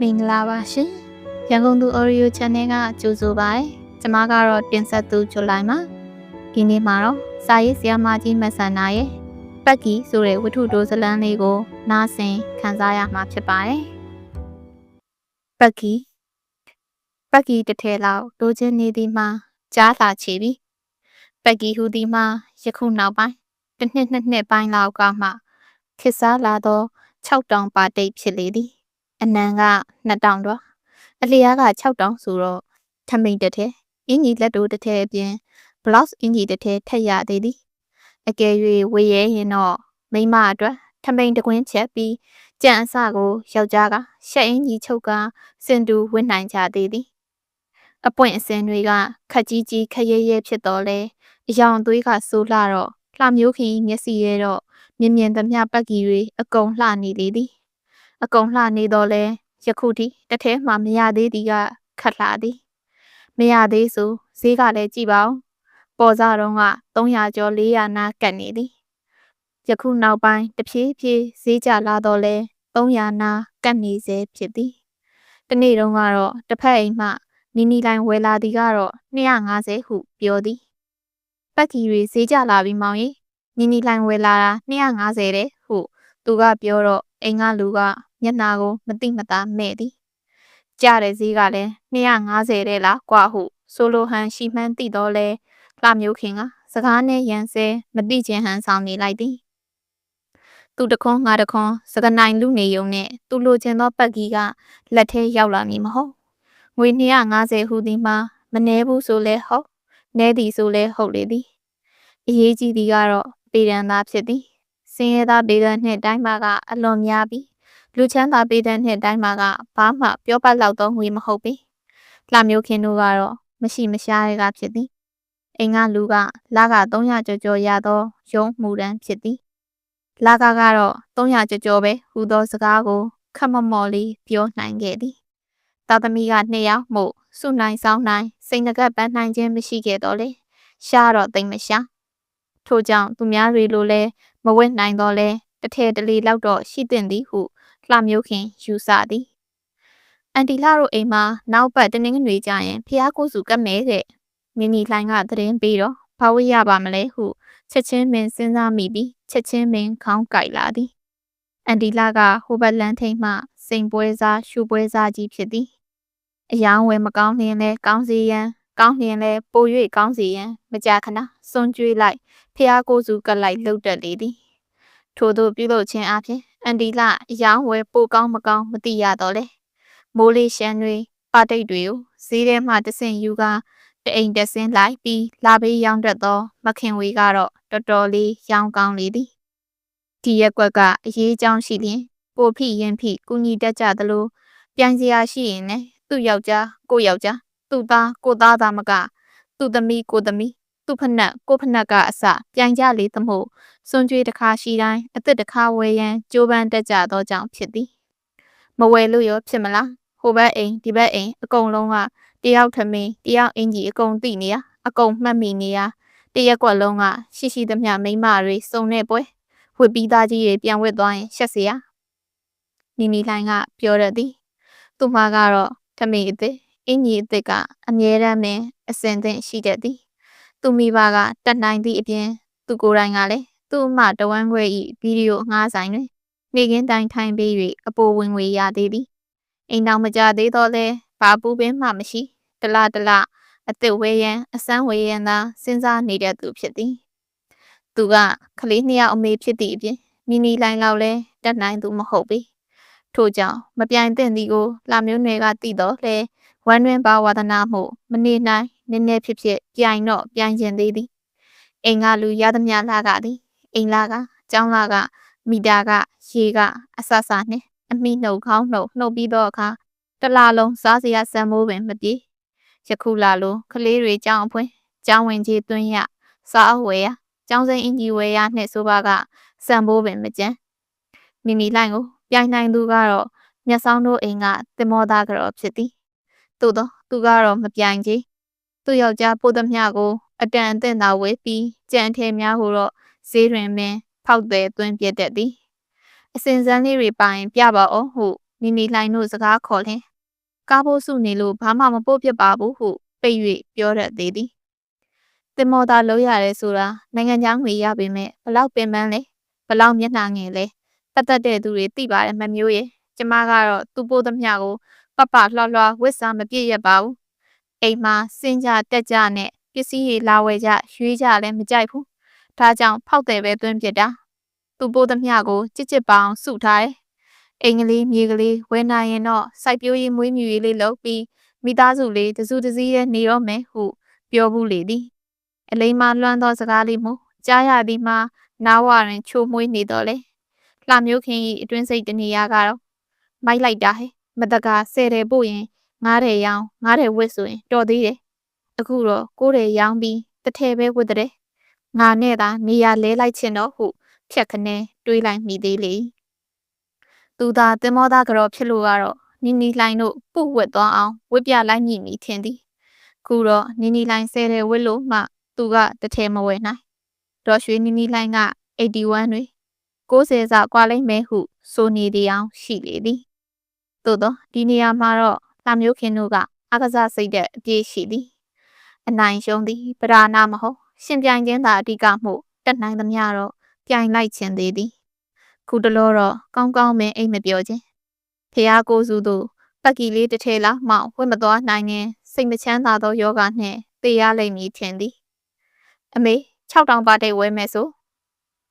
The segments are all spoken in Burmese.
မင်္ဂလာပါရှင်ရန်ကုန်သူ Audio Channel ကကြိုဆိုပါရယ်ကျွန်မကတော့တင်ဆက်သူဇူလိုင်ပါဒီနေ့မှာတော့စာရေးဆရာမကြီးမဆန္ဒရဲ့ပက်ကီဆိုတဲ့ဝတ္ထုတိုးဇလန်းလေးကိုနားဆင်ခန်းစားရမှာဖြစ်ပါတယ်ပက်ကီပက်ကီတစ်ထည်လောက်တိုးချင်းနေသည်မှာကြားသာချီပြီပက်ကီဟူသည်မှာယခုနောက်ပိုင်းတစ်နှစ်နှစ်နှစ်ပိုင်းလောက်ကမှခေတ်စားလာသော6တောင်ပါတိတ်ဖြစ်လေသည် အနံက2000တော့အလျားက6000ဆိုတော့ထမိန်တစ်ထည်အင်ကြီးလက်တိုးတစ်ထည်အပြင် blouse အင်ကြီးတစ်ထည်ထက်ရသေးသည်အကယ်၍ဝေရဲရင်တော့မိမအတွက်ထမိန်တကွင်းချက်ပြီးကြံအစကိုယောက်ျားကရှက်အင်ကြီးချုပ်ကစင်တူဝင့်နိုင်ကြသေးသည်အပွင့်အစင်တွေကခက်ကြီးကြီးခရဲရဲဖြစ်တော်လဲအယောင်သွေးကဆိုးလှတော့လှမျိုးခင်မျက်စိရဲတော့မြင်မြင်သမျှပက်ကီတွေအကုန်လှနေလေသည် အကုန်လှနေတော့လဲယခုထိတစ်ထဲမှမရသေးသည်ကခတ်လှသည်မရသေးဆိုဈေးကလည်းကြည့်ပါဦးပေါ်စားတော့က300ကျော်400နားကတ်နေသည်ယခုနောက်ပိုင်းတဖြည်းဖြည်းဈေးကျလာတော့လဲ300နားကတ်နေစေဖြစ်သည်တနေ့တုန်းကတော့တစ်ဖက်အိမ်မှနီနီလိုင်းဝယ်လာသည်ကတော့250ဟုပြောသည်ပက်ကီတွေဈေးကျလာပြီမောင်ကြီးနီနီလိုင်းဝယ်လာတာ250တဲ့ဟုသူကပြောတော့ အိမ်ကလူကမျက်နာကိုမတိမတာမဲ့သည်ကြတဲ့ဈေးကလည်း250တဲ့လားကွာဟုဆိုလိုဟန်ရှိမှန်းသိတော့လဲလှမျိုးခင်ကစကားနဲ့ရန်ဆဲမတိချင်ဟန်ဆောင်နေလိုက်သည်သူတခွန်းငါတခွန်းစကနိုင်လူနေုံနဲ့သူလိုချင်သောပတ်ကြီးကလက်ထဲရောက်လာမည်မဟုတ်ငွေ250ဟူသည်မှာမနှဲဘူးဆိုလဲဟုတ်နဲသည်ဆိုလဲဟုတ်လေသည်အရေးကြီးသည်ကတော့ပေရန်သားဖြစ်သည် စင်းရဲသားပေရန်နှင့်တိုင်းမှာကအလွန်များပြီးလူချမ်းသာပေတဲ့နှင့်တိုင်းမှာကဘာမှပြောပတ်လောက်သောငွေမဟုတ်ပေလှမျိုးခင်တို့ကတော့မရှိမရှားရကဖြစ်သည်အိမ်ကလူကလာက300ကျော်ကျော်ရသောရုံးမှုတန်းဖြစ်သည်လာကကတော့300ကျော်ကျော်ပဲဟူသောစကားကိုခက်မမော်လေးပြောနိုင်ခဲ့သည်တာသမီကနှစ်ယောက်မှုစုနိုင်ဆောင်နိုင်စိန်ငကပ်ပန်းနိုင်ခြင်းမရှိခဲ့တော့လေရှားတော့တိမ်မရှားထို့ကြောင့်သူများတွေလိုလဲ မဝတ်နိုင်တော့လဲတစ်ထည်တလီလောက်တော့ရှိတင်သည်ဟုလှမျိုးခင်ယူဆသည်အန်တီလာတို့အိမ်မှာနောက်ပတ်တနင်္ဂနွေကျရင်ဖះကိုစုကတ်မဲတဲ့မင်းကြီးလှိုင်းကသတင်းပေးတော့ဘာဝရပါမလဲဟုချက်ချင်းမင်းစဉ်းစားမိပြီးချက်ချင်းမင်းခေါင်းကိုက်လာသည်အန်တီလာကဟိုဘက်လန်းထိန်မှစိန်ပွဲစားရှူပွဲစားကြီးဖြစ်သည်အယောင်ဝယ်မကောင်းလျင်လဲကောင်းစီရန်ကောင်းလျင်လဲပို၍ကောင်းစီရန်မကြာခဏစွန့်ကြွေးလိုက် ဖះကိုစုကလိုက်လှုပ်တက်လေသည်ထို့သို့ပြုလုပ်ခြင်းအပြင်အန်ဒီလအယောင်ဝယ်ပိုကောင်းမကောင်းမသိရတော့လေမိုးလေးရှမ်းတွေပါတိတ်တွေကိုဈေးထဲမှတဆင့်ယူကာတအိမ်တဆင်းလိုက်ပြီးလာပေးရောင်းတတ်သော မခင်ဝေကတော့တော်တော်လေးရောင်းကောင်းလေသည်ဒီရက်ကွက်ကအရေးကြောင်းရှိလျင်ကိုဖိရင်ဖိကုညီတတ်ကြသလိုပြိုင်စရာရှိရင်လည်းသူ့ယောက်ျားကိုယောက်ျားသူ့သားကိုသားသားမကသူ့သမီးကိုသမီး သူ့ဖနက်ကိုဖနက်ကအစပြိုင်ကြလေသမို့စွန်ကြွေတစ်ခါရှိတိုင်းအစ်စ်တစ်ခါဝဲရန်ကြိုးပမ်းတက်ကြသောကြောင့်ဖြစ်သည်မဝဲလို့ရောဖြစ်မလားဟိုဘက်အိမ်ဒီဘက်အိမ်အကုန်လုံးကတယောက်ထမင်းတယောက်အင်ကြီးအကုန်သိနေရအကုန်မှတ်မိနေရတရက်ကွက်လုံးကရှိရှိသမျှမိမတွေစုံနဲ့ပွဲဝစ်ပြီးသားကြီးတွေပြန်ဝစ်သွားရင်ရှက်စရာနီနီလိုင်းကပြောရသည်သူမကတော့ထမင်းအစ်စ်အင်ကြီးအစ်စ်ကအမြဲတမ်းနဲ့အစင်သင့်ရှိတတ်သည် သူမိဘကတတ်နိုင်သည့်အပြင်သူကိုယ်တိုင်ကလည်းသူ့အမတဝမ်းခွဲ၏ဗီဒီယိုငှားဆိုင်တွင်မိခင်တိုင်ထိုင်ပေး၍အပိုဝင်ငွေရသေးသည်အိမ်တော်မကြသေးတော့လဲဘာပူပင်းမှမရှိတလတလအစ်စ်ဝဲရန်အစမ်းဝဲရန်သာစဉ်းစားနေတဲ့သူဖြစ်သည်သူကကလေးနှစ်ယောက်အမေဖြစ်သည့်အပြင်နီနီလိုင်းလောက်လဲတတ်နိုင်သူမဟုတ်ပေထို့ကြောင့်မပြိုင်သင့်သည်ကိုလာမျိုးနွယ်ကသိတော့လဲ ဝမ်းတွင်ပါဝါဒနာမှုမနေနိုင်နည်းနည်းဖြစ်ဖြစ်ပြိုင်တော့ပြိုင်ကျင်သေးသည်အိမ်ကလူရသမျှလာကသည်အိမ်လာကကျောင်းလာကမိတာကရေကအဆဆနှင့်အမိနှုတ်ခေါင်းနှုတ်နှုတ်ပြီးတော့အခါတလာလုံးစားစရာစံမိုးပင်မပြေယခုလာလို့ကလေးတွေကြောင်းအဖွင့်ကျောင်းဝင်ကြီးသွင်းရစားအဝယ်ရကျောင်းစိန်အင်ကြီးဝယ်ရနှင့်ဆိုပါကစံမိုးပင်မကြမ်းမိမိလိုက်ကိုပြိုင်နိုင်သူကတော့မျက်စောင်းတို့အိမ်ကတင်မောသားကြော်ဖြစ်သည် သို့တော့သူကတော့မပြိုင်ကြီးသူ့ယောက်ျားပို့သမျှကို အတန်အသင့်သာဝေးပြီးကြံထဲများဟုတော့ဈေးတွင်ပင်ဖောက်သည်သွင်းပြတတ်သည်အစင်စမ်းလေးတွေပိုင်ပြပါအောင်ဟုနီနီလှိုင်တို့စကားခေါ်လင်ကားဖို့စုနေလို့ဘာမှမပို့ပြပါဘူးဟုပိတ်၍ပြောရသေးသည်တင်မော်သားလုံးရတယ်ဆိုတာနိုင်ငံခြားငွေရပေမဲ့ဘလောက်ပင်ပန်းလဲဘလောက်မျက်နှာငယ်လဲပတ်သက်တဲ့သူတွေသိပါတယ်မမျိုးရဲ့ကျမကတော့သူ့ပို့သမျှကို ပပလှလှဝစ်စားမပြည့်ရပါဘူးအိမ်မှာစင်ကြတက်ကြနဲ့ပစ္စည်းတွေလာဝယ်ကြရွေးကြလည်းမကြိုက်ဘူးဒါကြောင့်ဖောက်တယ်ပဲသွင်းပြတာသူ့ပို့သမျှကိုကြစ်ကြစ်ပအောင်စုထားတယ်အိမ်ကလေးမြေကလေးဝယ်နိုင်ရင်တော့စိုက်ပျိုးရေးမွေးမြူရေးလေးလုပ်ပြီးမိသားစုလေးတစုတစည်းရဲ့နေရောမယ်ဟုပြောဘူးလေသည်အလိမ္မာလွမ်းသောစကားလေးမို့ကြားရသည်မှာနားဝရင်ချိုးမွေးနေတော့လေလှမျိုးခင်၏အတွင်းစိတ်တနေရာကတော့မိုက်လိုက်တာဟဲ့ မတကာဆယ်တယ်ပို့ရင်ငားတယ်ရောင်းငားတယ်ဝစ်ဆိုရင်တော်သေးတယ်အခုတော့ကိုးတယ်ရောင်းပြီးတစ်ထည်ပဲဝစ်တဲ့ငါနဲ့သာနေရာလဲလိုက်ချင်တော့ဟုဖြက်ခနဲတွေးလိုက်မိသေးလေသူသာတင်မောသားကြော်ဖြစ်လို့ကတော့နီနီလှိုင်တို့ပုတ်ဝက်သွားအောင်ဝစ်ပြလိုက်မိမိထင်သည်ခုတော့နီနီလှိုင်ဆဲတဲ့ဝစ်လို့မှသူကတထဲမဝယ်နိုင်ဒေါ်ရွှေနီနီလှိုင်က81တွေ60စာကွာလိမ့်မယ်ဟုဆိုနေသည်အောင်ရှိလေသည် သို့တော့ဒီနေရာမှာတော့လာမျိုးခင်တို့ကအကစားစိတ်တဲ့အပြည့်ရှိသည်အနိုင်ရှုံးသည်ပဓာနာမဟုတ်ရှင်ပြိုင်ခြင်းသာအဓိကမှုတက်နိုင်သမျှတော့ပြိုင်လိုက်ခြင်းသေးသည်ခုတလောတော့ကောင်းကောင်းမင်းအိမ်မပြောခြင်းဖះကိုစုတို့ပတ်ကီလေးတစ်ထည်လောက်မှဝတ်မသွားနိုင်ရင်စိတ်မချမ်းသာသောယောဂနှင့်သေရလိမ့်မည်ထင်သည်အမေ6တောင်ပါတိတ်ဝဲမယ်ဆို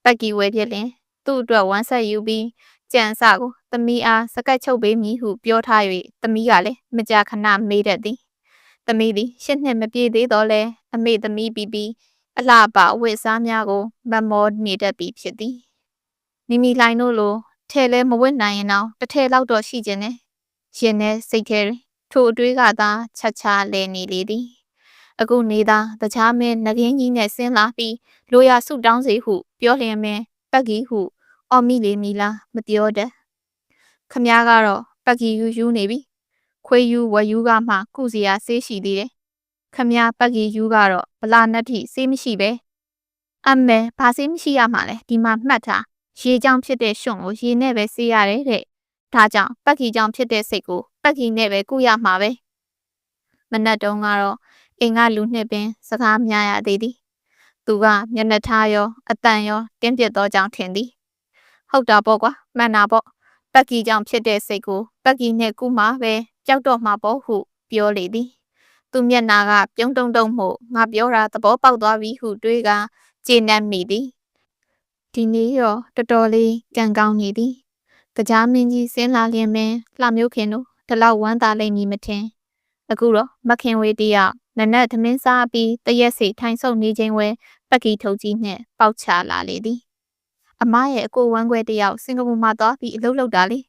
ပတ်ကီဝဲပြစ်လင်သူ့အတွက်ဝမ်းဆက်ယူပြီး ကြံစကိုသမီးအားစကတ်ချုပ်ပေးမည်ဟုပြောထား၍သမီးကလည်းမကြာခဏမေးတတ်သည်သမီးသည်ရှစ်နှစ်မပြည့်သေးတော့လဲအမေသမီးပြီးပြီးအလှပအဝတ်စားများကိုမမောနေတတ်ပြီဖြစ်သည်မိမိလိုင်းတို့လိုထဲလဲမဝတ်နိုင်ရင်တော့တစ်ထဲလောက်တော့ရှိခြင်းနဲ့ရင်နဲ့စိတ်ထဲထိုအတွေးကသာချက်ချလဲနေလေသည်အခုနေသာတခြားမင်းငကင်းကြီးနဲ့ဆင်းလာပြီးလိုရာဆုတောင်းစေဟု ပြောလျင်မင်းပတ်ကြီးဟု အော်မိလေမီလားမပြောတတ်ခမားကတော့ပတ်ကြီးယူယူနေပြီခွေးယူဝယူကမှကုစီယာဆေးရှိသေးတယ်ခမည်းပတ်ကြီးယူကတော့ဗလာနတ်ထိဆေးမရှိပဲအမေဘာဆေးမရှိရမှာလဲဒီမှာမှတ်ထားရေကြောင်ဖြစ်တဲ့ရှွန့်ကိုရေနဲ့ပဲဆေးရတယ်တဲ့ဒါကြောင့်ပတ်ကြီးကြောင်ဖြစ်တဲ့စိတ်ကိုပတ်ကြီးနဲ့ပဲကုရမှာပဲမနက်တုန်းကတော့အိမ်ကလူနှစ်ပင်စကားများရသေးသည်သူကမျက်နှာထားရောအတန်ရောတင်းပြစ်သောကြောင့်ထင်သည် ဟုတ်တာပေါ့ကွာမှန်တာပေါ့ပတ်ကြီးကြောင့်ဖြစ်တဲ့စိတ်ကိုပတ်ကြီးနဲ့ကုမှပဲကြောက်တော့မှာပေါ့ဟုပြောလေသည်သူမျက်နာကပြုံးတုံတုံမှုငါပြောတာသဘောပေါက်သွားပြီဟုတွေးကကျေနပ်မိသည်ဒီနေ့ရောတော်တော်လေးကံကောင်းနေသည်ကြားမင်းကြီးဆင်းလာလျင်ပင်လှမျိုးခင်တို့ဒီလောက်ဝမ်းသာလိမ့်မည်မထင်အခုတော့မခင်ဝေးတယောက်နနက်သမင်းစားပြီးတရက်စီထိုင်ဆုံနေခြင်းဝဲပက်ကီထုတ်ကြီးနှင့်ပေါက်ချလာလေသည် အမရဲ့အကိုဝမ်းခွဲတယောက်စင်ကာပူမှာသွားပြီးအလုပ်လုပ်တာလေ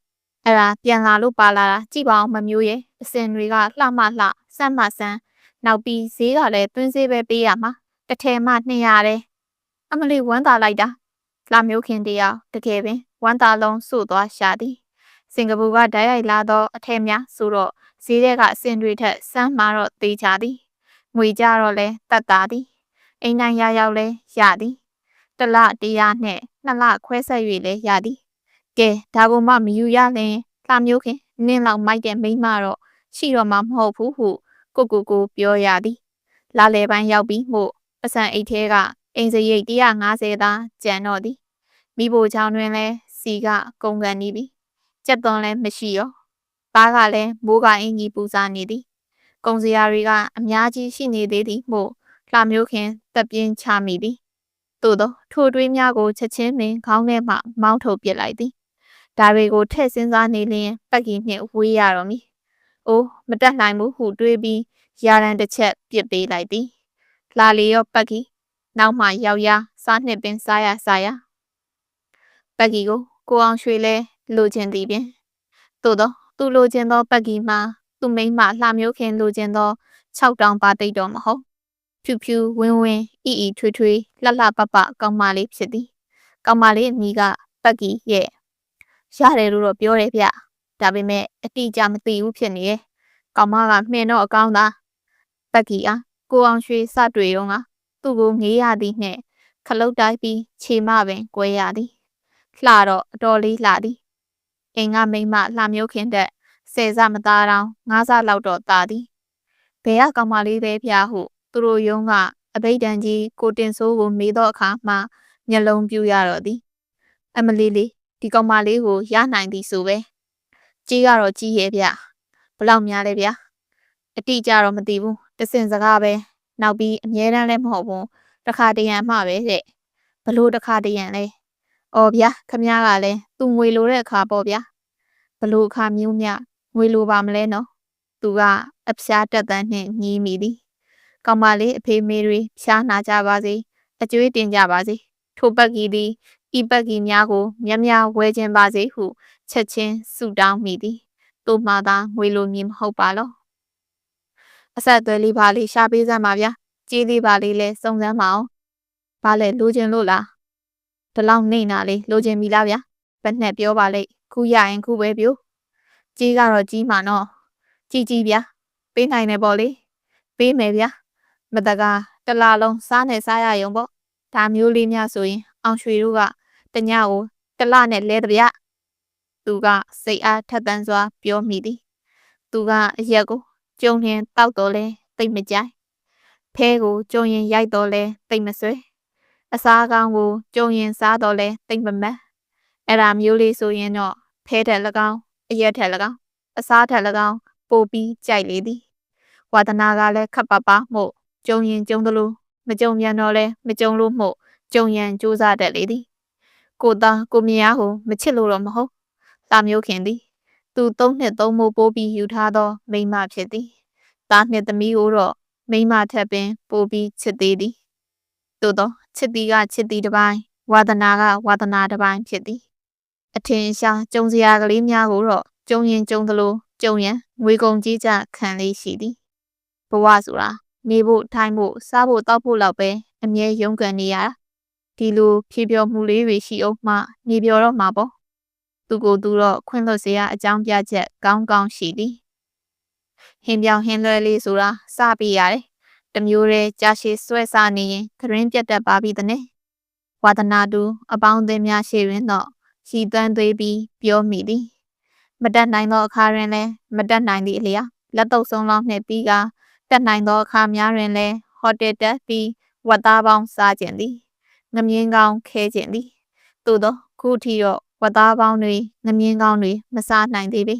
အဲ့ဒါပြန်လာလို့ပါလာတာကြည့်ပါအောင်မမျိုးရဲ့အစင်တွေကလှမလှစမ်းမစမ်းနောက်ပြီးဈေးကလည်းတွင်းဈေးပဲပေးရမှာတစ်ထည်မှ200တယ်အမလေးဝမ်းသာလိုက်တာလာမျိုးခင်တယောက်တကယ်ပင်ဝမ်းသာလုံးစို့သွားရှာသည်စင်ကာပူကဓာတ်ရိုက်လာသောအထည်များဆိုတော့ဈေးထဲကအစင်တွေထက်စမ်းမာတော့သေးချသည်ငွေကြတော့လဲတတ်တာသည်အိမ်တိုင်းရရောက်လဲရသည် တလတရားနဲ့နှစ်လခွဲဆက်၍လဲရသည်ကဲဒါကမှမယူရလင်လှမျိုးခင်နင်းလောက်မိုက်တဲ့မိန်းမတော့ရှိတော့မှမဟုတ်ဘူးဟုကိုကိုကိုပြောရသည်လာလေပိုင်းရောက်ပြီးမို့ပစံအိတ်ထဲကအိမ်စရိတ်150သာကျန်တော့သည်မိဖို့ချောင်းတွင်လဲစီကကုန်ကန်နေပြီကြက်သွန်လည်းမရှိရောပါးကလည်းမိုးကအင်ကြီးပူစားနေသည်ကုံစရာတွေကအများကြီးရှိနေသေးသည်မို့လှမျိုးခင်တက်ပြင်းချမိသည် သို့သောထိုတွေးများကိုချက်ချင်းပင်ခေါင်းထဲမှမောင်းထုတ်ပစ်လိုက်သည်ဒါတွေကိုထည့်စဉ်းစားနေလျင်ပက်ကီနှင့်ဝေးရတော့မည်။အိုးမတက်နိုင်ဘူးဟုတွေးပြီးရာရန်တစ်ချက်ပစ်ပေးလိုက်သည်။လာလီရောပက်ကီနောက်မှရောက်ရစားနှစ်ပင်စားရစားရပက်ကီကိုကိုအောင်ရွှေလဲလိုချင်သည်ပင်သို့သောသူလိုချင်သောပက်ကီမှာသူမိမလှမျိုးခင်လိုချင်သော6တောင်ပါတိတ်တော်မဟုတ် ဖြူဖြူဝင်းဝင်းအီအီထွေးထွေးလှလှပပကောင်မလေးဖြစ်သည်ကောင်မလေးအမိကပက်ကီရဲ့ရတယ်လို့တော့ပြောတယ်ဗျဒါပေမဲ့အတိအကျမသိဘူးဖြစ်နေရဲ့ကောင်မကမှင်တော့အကောင်းသားပက်ကီအားကိုအောင်ရွှေစတွေ့တော့ကသူ့ကိုငေးရသည်နှင့်ခလုတ်တိုက်ပြီးခြေမပင်ကွဲရသည်လှတော့အတော်လေးလှသည်အိမ်ကမိန်းမလှမျိုးခင်တဲ့ဆယ်စမသားတောင်ငါးစလောက်တော့ตาသည်ဘယ်ကကောင်မလေးပဲဖျားဟု သူတို့ယုံကအဘိဓမ္ကြီးကိုတင်ဆိုးကိုမေးတော့အခါမှမျက်လုံးပြူရတော့သည်အမလီလေးဒီကောင်မလေးကိုရနိုင်သည်ဆိုပဲကြီးကတော့ကြီးရဲ့ဗျဘလောက်များလဲဗျအတိအကျတော့မသိဘူးတစင်စကားပဲနောက်ပြီးအမြဲတမ်းလည်းမဟုတ်ဘူးတခါတရံမှပဲတဲ့ဘလို့တခါတရံလဲအော်ဗျာခမ ्या ကလည်းသူငွေလိုတဲ့အခါပေါ့ဗျာဘလို့အခါမျိုးမြငွေလိုပါမလဲနော်သူကအဖျားတက်တန်းနှင့်ညီးမိသည် ကောင်မလေးအဖေမေတွေဖျားနာကြပါစေအကျွေးတင်ကြပါစေထိုပတ်ကြီးသည်ဤပတ်ကြီးများကိုမြတ်များဝဲခြင်းပါစေဟုချက်ချင်းဆုတောင်းမိသည်တို့မှသာငွေလိုမြင်မဟုတ်ပါလောအဆက်အသွယ်လေးပါလေးရှာပေးစမ်းပါဗျာကြီးလေးပါလေးလဲစုံစမ်းပါအောင်ဘာလဲလိုချင်လို့လားဒီလောက်နေနာလေးလိုချင်ပြီလားဗျာဘယ်နဲ့ပြောပါလိမ့်ခုရရင်ခုပဲပြိုကြီးကတော့ကြီးမှာနော်ကြီးကြီးဗျာပေးနိုင်တယ်ပေါ့လေပေးမယ်ဗျာ မတကားတလားလုံးစားနေစားရရုံပေါ့ဒါမျိုးလေးများဆိုရင် အောင်ရွှေတို့ကတညကိုတလနဲ့လဲတဗျသူကစိတ်အားထက်သန်စွာ ပြောမိသည်သူကအရက်ကိုကျုံရင်တောက်တော်လဲတိတ်မကြိုက်ဖဲကိုကျုံရင်ရိုက်တော်လဲတိတ်မဆွဲအစားကောင်းကိုကျုံရင်စားတော်လဲတိတ်မမတ်အဲ့ဒါမျိုးလေးဆိုရင်တော့ဖဲထက်၎င်းအရက်ထက်၎င်းအစားထက်၎င်းပိုပြီးကြိုက်လေသည်ဝါဒနာကလည်းခပ်ပါပါမှု ကျုံရင်ကျုံသလိုမကြုံပြန်တော့လဲမကြုံလို့မှုကြုံရန်ကြိုးစားတတ်လေသည်ကိုသားကိုမြရားကိုမချစ်လို့တော့မဟုတ်တာမျိုးခင်သည်သူသုံးနှစ်သုံးမိုးပိုးပြီးယူထားသော မိန်းမဖြစ်သည်သားနှစ်သမီးကိုတော့မိန်းမထက်ပင်ပိုးပြီးချစ်သေးသည်သို့သောချစ်သည်ကချစ်သည်တစ်ပိုင်းဝါသနာကဝါသနာတစ်ပိုင်းဖြစ်သည်အထင်ရှားကြုံစရာကလေးများကိုတော့ကြုံရင်ကြုံသလိုကြုံရန်ငွေကုန်ကြီးကြခံလေးရှိသည်ဘဝဆိုတာ နေဖို့ထိုင်ဖို့စားဖို့တောက်ဖို့လောက်ပဲအမြဲရုန်းကန်နေရတာဒီလိုဖြေပြောမှုလေးတွေရှိအောင်မှနေပြောတော့မှာပေါ့သူကိုသူတော့ခွင့်လွှတ်စရာအကြောင်းပြချက်ကောင်းကောင်းရှိသည်ဟင်းပြောင်ဟင်းလွဲလေးဆိုတာစပြရတယ်တမျိုးတည်းကြာရှည်ဆွဲစားနေရင်ခရင်းပြတ်တတ်ပါပြီတဲ့ဝါဒနာတူအပေါင်းအသင်းများရှိရင်တော့ရှိသွမ်းသွေးပြီးပြောမိသည်မတက်နိုင်သောအခါတွင်လည်းမတက်နိုင်သည့်အလျောက်လက်တော့ဆုံးလောင်းနှင့်ပြီးက တက်နိုင်သောအခါများတွင်လည်းဟိုတယ်တက်ပြီးဝတ်သားပေါင်းစားခြင်းသည်ငမြင်းကောင်းခဲခြင်းသည်သို့သောခုထီတော့ဝတ်သားပေါင်းတွေငမြင်းကောင်းတွေမစားနိုင်သေးပေ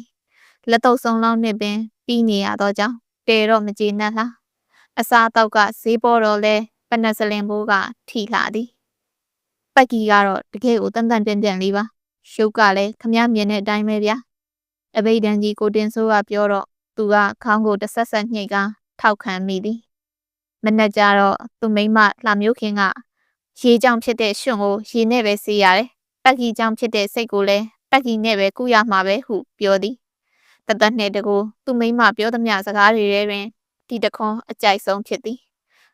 လက်တော့ဆုံးလောင်းနှင့်ပင်ပြီးနေရသောကြောင့်တဲတော့မကျေနပ်လားအစားတော့ကဈေးပေါ်တော့လဲပနစလင်ဘိုးကထိလာသည်ပတ်ကြီးကတော့တကယ်ကိုတန်တန်တန်တန်လေးပါရှုပ်ကလည်းခမည်းမြင်တဲ့အတိုင်းပဲဗျာအဘိဓမ္ကြီးကိုတင်ဆိုးကပြောတော့သူကခေါင်းကိုတဆက်ဆက်ညှိက ထောက်ခံမိသည်မနေ့ကျတော့သူမိမလှမျိုးခင်ကရေကြောင်ဖြစ်တဲ့ရှင်ကိုရေနဲ့ပဲဆေးရတယ်ပတ်ကြီးကြောင်ဖြစ်တဲ့စိတ်ကိုလည်းပတ်ကြီးနဲ့ပဲကုရမှာပဲဟုပြောသည်တသက်နဲ့တကူသူမိမပြောသမျှစကားတွေထဲတွင်ဒီတခွန်းအကြိုက်ဆုံးဖြစ်သည်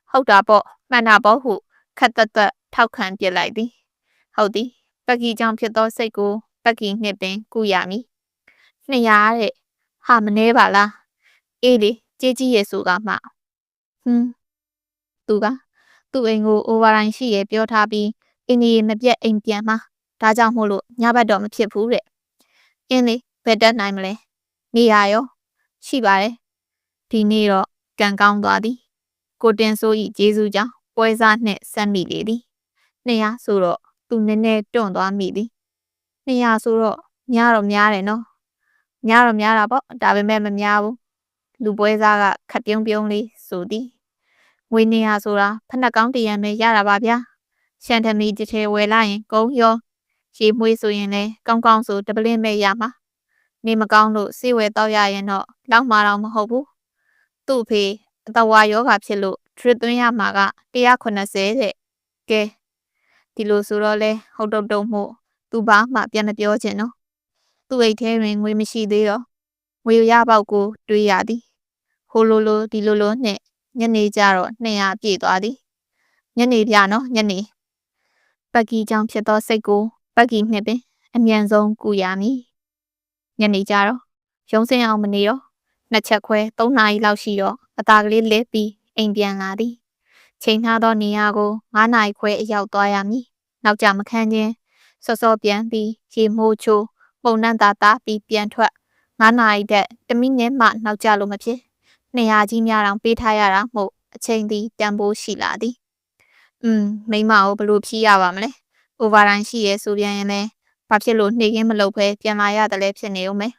ဟုတ်တာပေါ့မှန်တာပေါ့ဟုခက်သက်သက်ထောက်ခံပြစ်လိုက်သည်ဟုတ်သည်ပက်ကီကြောင့်ဖြစ်သောစိတ်ကိုပက်ကီနှစ်ပင်ကုရမည်နှစ်ရာတဲ့ဟာမနှဲပါလားအေးလေ ကြေးကြီးရဲ့ဆိုကမှဟွန်းသူကသူ့အိမ်ကို overline ရှိရဲ့ပြောထားပြီးအင်းကြီးမပြတ်အိမ်ပြန်မှာဒါကြောင့်မို့လို့ညဘက်တော့မဖြစ်ဘူးတဲ့အင်းလေဘယ်တက်နိုင်မလဲနေရရောရှိပါတယ်ဒီနေ့တော့ကံကောင်းသွားသည်ကိုတင်ဆိုးဤဂျေစုကြောင့်ပွဲစားနှင့်ဆက်မိလေသည်200ဆိုတော့သူနည်းနည်းတွန့်သွားမိသည်200ဆိုတော့များတော့များတယ်နော်များတော့များတာပေါ့ဒါပေမဲ့မများဘူး လူပွဲစားကခက်ပြုံးပြုံးလေးဆိုသည်ငွေ200ဆိုတာဖက်နှက်ကောင်းတရံပဲရတာပါဗျာရှန်ထမီတစ်ထဲဝယ်လိုက်ရင်ကုန်းရောရေမွေးဆိုရင်လည်းကောင်းကောင်းဆိုတပလင်းပဲရမှာနေမကောင်းလို့စေဝဲတော့ရရင်တော့လောက်မှာတော့မဟုတ်ဘူးသူ့ဖေအတဝါယောဂဖြစ်လို့ထရစ်သွင်းရမှာက180တဲ့ကဲဒီလိုဆိုတော့လဲဟုတ်တုတ်တုံမှုသူဘာမှပြန်မပြောချင်နော်သူ့အိတ်ထဲတွင်ငွေမရှိသေးတော့ငွေရပေါက်ကိုတွေးရသည် ဟိုလိုလိုဒီလိုလိုနဲ့ညနေကျတော့200ပြည့်သွားသည်ညနေပြနော်ညနေပက်ကီကြောင့်ဖြစ်သောစိတ်ကိုပက်ကီနှစ်ပင်အမြန်ဆုံးကူရမည်ညနေကျတော့ရုံးစင်းအောင်မနေတော့နှစ်ချက်ခွဲ3နာရီလောက်ရှိတော့အသာကလေးလဲပြီးအိမ်ပြန်လာသည်ချိန်ထားသောနေရာကို9နာရီခွဲအရောက်သွားရမည်နောက်ကြမခန်းချင်းစောစောပြန်ပြီးရေမိုးချိုးပုံနှံ့သာသာပြီးပြန်ထွက်9နာရီတက်တမိနစ်မှနောက်ကျလို့မဖြစ် နေရာကြီးများတောင်ပေးထားရတာမို့အချိန်သည်တန်ဖိုးရှိလာသည်။음မိမကိုဘလို့ဖြီးရပါမလဲ။ overtime ရှိရဲဆိုပြန်ရင်လည်းဘာဖြစ်လို့နှေးခင်းမလုပ်ဘဲပြန်လာရတယ်လဲဖြစ်နေဦးမယ်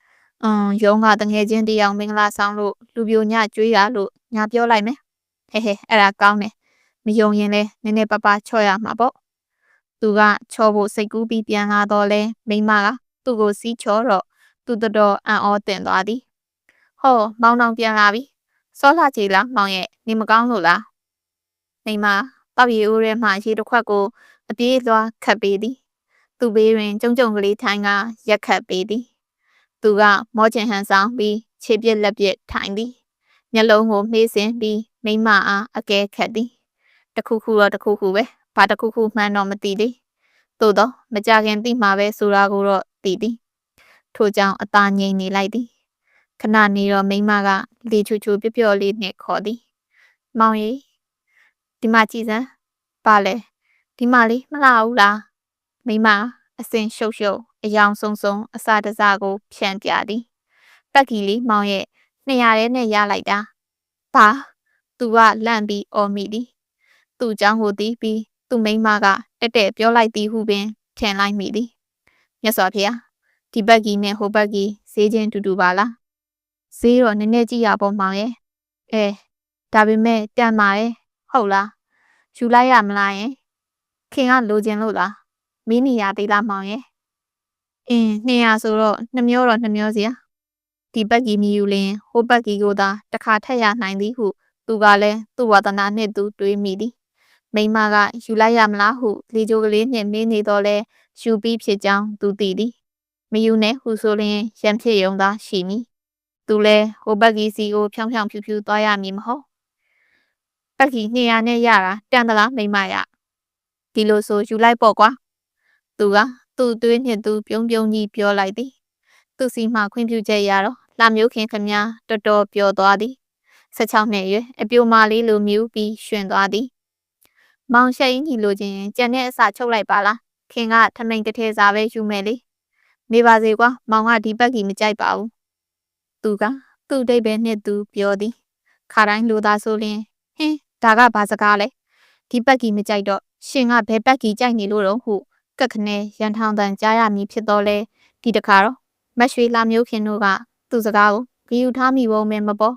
။음ရုံးကတငယ်ချင်းတယောက်မင်္ဂလာဆောင်လို့လူပြိုညကျွေးရလို့ညာပြောလိုက်မယ်။ဟဲဟဲအဲ့ဒါကောင်းတယ်။မယုံရင်လည်းနည်းနည်းပါးပါးချော့ရမှာပေါ့။သူကချော့ဖို့စိတ်ကူးပြီးပြန်လာတော့လဲမိမကသူ့ကိုစီးချော့တော့သူတော်တော်အံ့ဩတင်သွားသည် ဟောမောင်တောင်ပြန်လာပြီ။စောလာချီလားမောင်ရဲ့နေမကောင်းလို့လား။မိမပပီအိုးထဲမှရေတစ်ခွက်ကိုအပြေးလွှားခတ်ပေးသည်။သူ့ဘေးတွင်ကျုံကျုံကလေးထိုင်ကရက်ခတ်ပေးသည်။သူကမောချင်ဟန်ဆောင်ပြီးခြေပြက်လက်ပြက်ထိုင်သည်။မျက်လုံးကိုမေးစင်ပြီးမိမအားအကဲခတ်သည်။တခုခုတော့တခုခုပဲ။ဘာတခုခုမှန်းတော့မသိသေး။သို့တော့မကြခင်သိမှာပဲဆိုတာကိုတော့သိသည်။ထို့ကြောင့်အသာငြိမ်နေလိုက်သည်။ ခဏနေတော့မိမကလေချူချူပျော့ပျော့လေးနဲ့ခေါ်သည်။မောင်ရီဒီမှာကြည်စမ်းပါလေဒီမှာလေးမလာဘူးလားမိမအစင်ရှုပ်ရှုပ်အယောင်ဆုံဆုံအစာတစားကိုဖြန့်ပြသည်ပက်ကီလေးမောင်ရဲ့200ရဲနဲ့ရလိုက်တာပါသူကလန့်ပြီးအော်မိသည်သူ့เจ้าကိုတီးပြီးသူ့မိန်းမကတက်တက်ပြောလိုက်သည်ဟုပင်ထင်လိုက်မိသည်မြတ်စွာဘုရားဒီဘက်ကီနဲ့ဟိုဘက်ကီဈေးချင်းတူတူပါလား ဈေးတော့နည်းနည်းကြည့်ရပေါ့မောင်ရဲ့အဲဒါပေမဲ့တန်ပါရဲ့ဟုတ်လားယူလိုက်ရမလားယင်ခင်ကလိုချင်လို့လားမင်းနေရသေးလားမောင်ရဲ့အင်း200ဆိုတော့နှမျောတော့နှမျောစရာဒီဘက်ကီမီယူလင်ဟိုဘက်ကီကိုသာတစ်ခါထက်ရနိုင်သည်ဟု သူကလည်းသူ့ဝါသနာနှင့်သူတွေးမိသည်မိမကယူလိုက်ရမလားဟုလေကြိုကလေးနှင့်မင်းနေတော့လဲယူပြီးဖြစ်ကြောင်းသူသိသည်မယူနဲ့ဟုဆိုလျင်ရံဖြစ်ယုံသာရှိမည် သူလဲဟိုဘက်ကီစီကိုဖြောင်းဖြောင်းဖြူဖြူသွားရမည်မဟုတ်ပက်ကီ200နဲ့ရတာတန်သလားမိမရဒီလိုဆိုယူလိုက်ပေါ့ကွာသူကသူ့သွေးနှင့်သူပြုံးပြုံးကြီးပြောလိုက်သည်သူစီမှခွင့်ပြုချက်ရတော့လာမျိုးခင်ခမတော်တော်ပျော်သွားသည်16နှစ်ရွယ်အပြိုမာလေးလိုမြူးပြီးရှင်သွားသည်မောင်ရှိန်ကြီးလိုချင်ကြံတဲ့အစာချုပ်လိုက်ပါလားခင်ကထမိန်တထဲစားပဲယူမယ်လေနေပါစေကွာမောင်ကဒီဘက်ကီမကြိုက်ပါဘူး သူကသူ့ဒိတ်ပဲနှစ်သူပြောသည်ခါတိုင်းလိုသားဆိုလင်ဟင်းဒါကဘာစကားလဲဒီပက်ကီမကြိုက်တော့ရှင်ကဘယ်ပက်ကီကြိုက်နေလို့တော့ဟုကက်ခနဲရန်ထောင်တန်ကြားရမည်ဖြစ်တော့လဲဒီတခါတော့မတ်ရွှေလာမျိုးခင်တို့ကသူ့စကားကိုဂယူထားမိဘုံမဲမပေါ်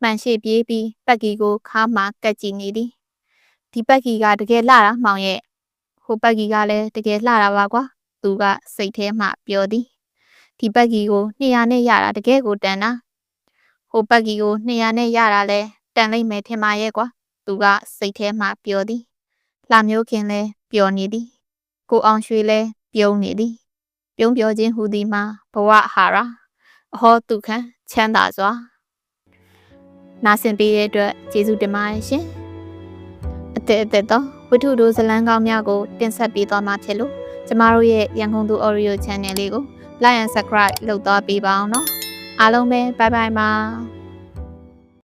မှန်ရှိပြေးပြီးပက်ကီကိုခါမှကက်ကြည့်နေသည်ဒီပက်ကီကတကယ်လှတာမောင်ရဲ့ဟိုပက်ကီကလည်းတကယ်လှတာပါကွာသူကစိတ်ထဲမှပြောသည် ဒီပက်ကီကို200နဲ့ရတာတကယ်ကိုတန်တာဟိုပက်ကီကို200နဲ့ရတာလဲတန်လိမ့်မယ်ထင်ပါရဲ့ကွာသူကစိတ်ထဲမှပြောသည်လှမျိုးခင်လဲပျော်နေသည်ကိုအောင်ရွှေလဲပြုံးနေသည်ပြုံးပြောခြင်းဟူသည်မှာဘဝဟာရာအဟောတုခံချမ်းသာစွာနာဆင်ပေးတဲ့အတွက်ကျေးဇူးတင်ပါတယ်ရှင်အသက်အသက်သောဝိထုတို့ဇလန်းကောင်းများကိုတင်ဆက်ပေးသွားမှာဖြစ်လို့ကျမတို့ရဲ့ရန်ကုန်သူ Audio Channel လေးကို Like and Subscribe လုပ်သွားပေးပါအောင်နော်အားလုံးပဲ bye bye ပါ